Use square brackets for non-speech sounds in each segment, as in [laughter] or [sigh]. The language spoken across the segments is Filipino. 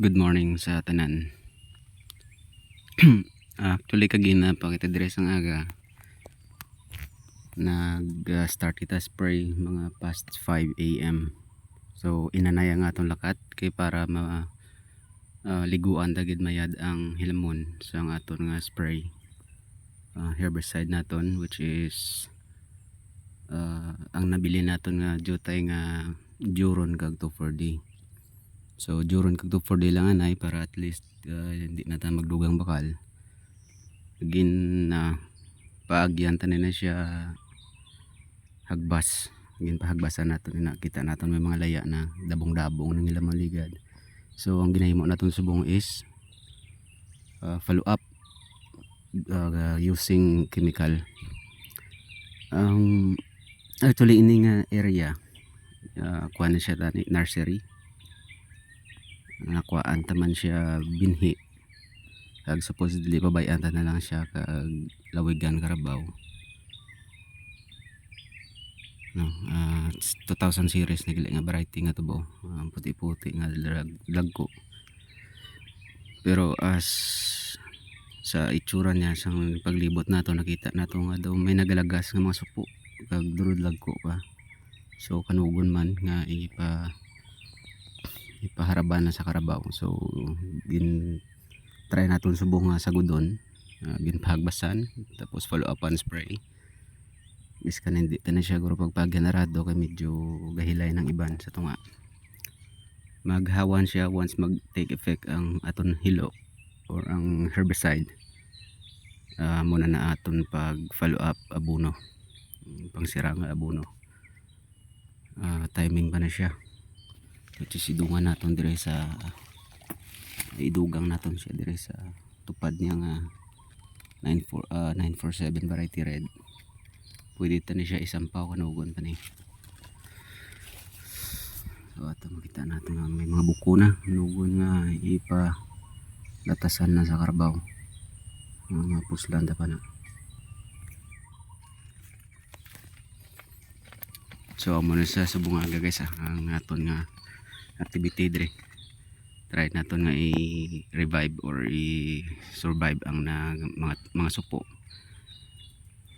Good morning sa tanan. [clears throat] Actually kagina pa kita dire sang aga. Nag-start kita spray mga past 5 AM. So inanaya nga atong lakat kay para ma ah, liguan dagid mayad ang hilamon sa ang aton nga spray. Ah, herbicide naton which is ah, ang nabili naton nga jutay nga Juron kag 2,4-D. So Juron kag 2,4-D lang anay para at least ah, hindi na tayo magdugang bakal. Gin na paagyan tanin na siya hagbas. Gin pahagbasan naton nakita naton may mga laya na dabong-dabong nang ilang maligad. So ang ginahimo naton subong is ah, follow up ah, using chemical. Um, actually ini nga area uh, kuha na siya tani nursery nakuhaan taman siya binhi. Kag supposedly pabayan na lang siya kag lawigan karabaw. No ah, 2000 series na nga variety nga tubo. Ah, puti-puti nga lag, lagko pero as sa itsura niya sa paglibot nato nakita nato nga daw may nagalagas nga mga supo kag durod lagko pa. So kanugon man nga ipa ipaharaban na sa karabaw. So gin try naton subong nga sagudon. Uh, ginpahagbasan tapos follow up on spray. Is kan hindi ta na siya guro pag generado kay medyo gahilay ng iban sa tunga. Maghawan siya once mag take effect ang aton hilo or ang herbicide. Uh, muna na aton pag follow up abuno. Pangsira nga abuno ah, timing pa na siya which is idungan naton dire sa idugang naton siya dire sa tupad niya nga 94 ah, 947 variety red. Pwede ta ni siya isampaw kanugon pa ni. So ato makita natin nga may mga buko na. Kanugon nga ipa latasan na sa karbaw. Mga puslanda pa na. So amo na sa subungaga guys ah, ang aton nga activity dire. Try naton nga i-revive or i-survive ang na, mga mga supo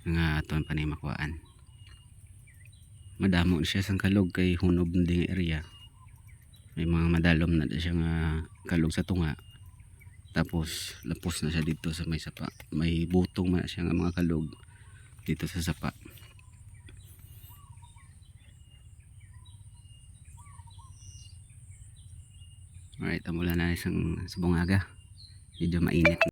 nga aton pa makuhaan. Madamo na siya sang kalog kay hunob na ding area. May mga madalom na siya nga kalog sa tunga. Tapos lapos na siya dito sa may sapa. May butong man siya nga mga kalog dito sa sapa. Alright, mula na isang subong aga. Medyo mainit.